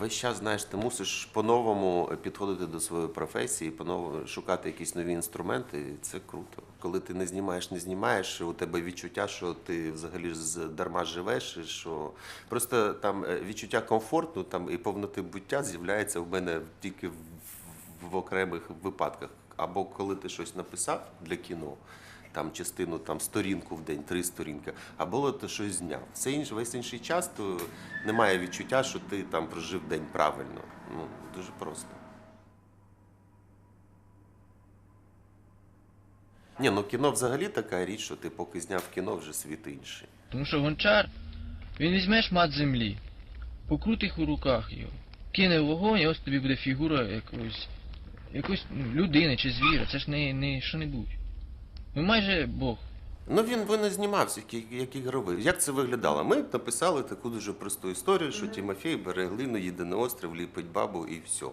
Весь час, знаєш, ти мусиш по-новому підходити до своєї професії, по-новому шукати якісь нові інструменти. І це круто. Коли ти не знімаєш, не знімаєш, у тебе відчуття, що ти взагалі з- дарма живеш, і що просто там е, відчуття комфорту там і повноти буття з'являється в мене тільки в, в окремих випадках. Або коли ти щось написав для кіно, там частину там сторінку в день, три сторінки, або ти щось зняв. Все інше, весь інший час, то немає відчуття, що ти там прожив день правильно. Ну, дуже просто. Ні, ну кіно взагалі така річ, що ти поки зняв кіно, вже світ інший. Тому що гончар, він візьме шмат землі, покрутить у руках його, кине вогонь, і ось тобі буде фігура якоїсь, якоїсь ну, людини чи звіра. Це ж не, не що-небудь. Ну майже Бог. Ну він ви не знімався, як, як ігровий. Як це виглядало? Ми написали таку дуже просту історію, що Тімофій бере глину, їде на острів, ліпить бабу і все.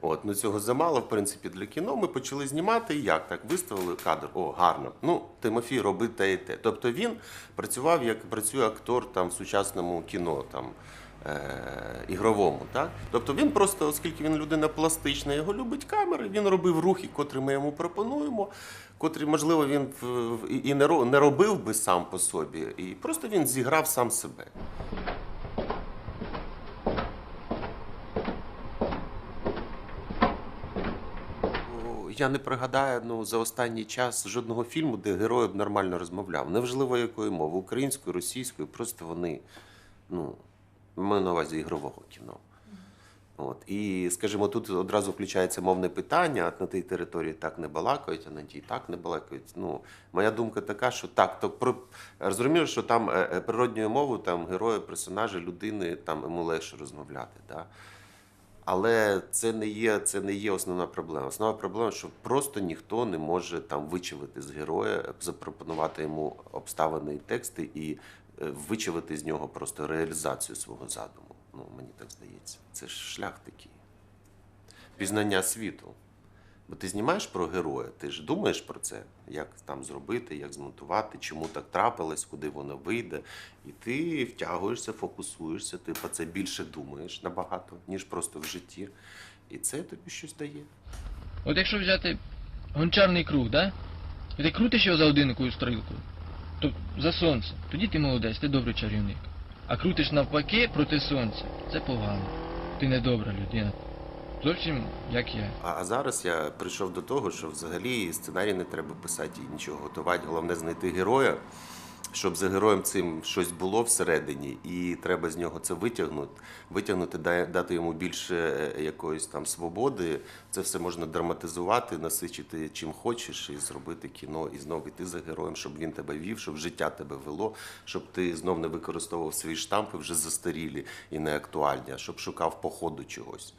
От, ну цього замало, в принципі, для кіно. Ми почали знімати. І як так? Виставили кадр. О, гарно. Ну, Тимофій робить те і те. Тобто він працював як працює актор там в сучасному кіно. Там, ігровому. Так? Тобто він просто, оскільки він людина пластична, його любить камери, він робив рухи, котрі ми йому пропонуємо, котрі, можливо, він і не робив би сам по собі, і просто він зіграв сам себе. Я не пригадаю ну, за останній час жодного фільму, де герой б нормально розмовляв. Неважливо якою мовою, українською, російською, просто вони, ну, маю на увазі ігрового кіно. От. І, скажімо, тут одразу включається мовне питання, от на тій території так не балакають, а на тій так не балакають. Ну, моя думка така, що так, то про розумію, що там е, е, природньою мовою там герої, персонажі, людини там йому легше розмовляти. Да? Але це не є, це не є основна проблема. Основна проблема, що просто ніхто не може там вичавити з героя, запропонувати йому обставини і тексти і вичавити з нього просто реалізацію свого задуму. Ну, мені так здається. Це ж шлях такий. Пізнання світу. Бо ти знімаєш про героя, ти ж думаєш про це, як там зробити, як змонтувати, чому так трапилось, куди воно вийде. І ти втягуєшся, фокусуєшся, ти про це більше думаєш набагато, ніж просто в житті. І це тобі щось дає. От якщо взяти гончарний круг, да? І ти крутиш його за одинокою стрілкою, то за сонце, тоді ти молодець, ти добрий чарівник. А крутиш навпаки проти сонця, це погано. Ти не добра людина. Зовсім як я. А, зараз я прийшов до того, що взагалі сценарій не треба писати і нічого готувати. Головне знайти героя, щоб за героєм цим щось було всередині, і треба з нього це витягнути, витягнути, да- дати йому більше е, якоїсь там свободи. Це все можна драматизувати, насичити чим хочеш, і зробити кіно, і знову йти за героєм, щоб він тебе вів, щоб життя тебе вело, щоб ти знов не використовував свої штампи вже застарілі і не актуальні, а щоб шукав по ходу чогось.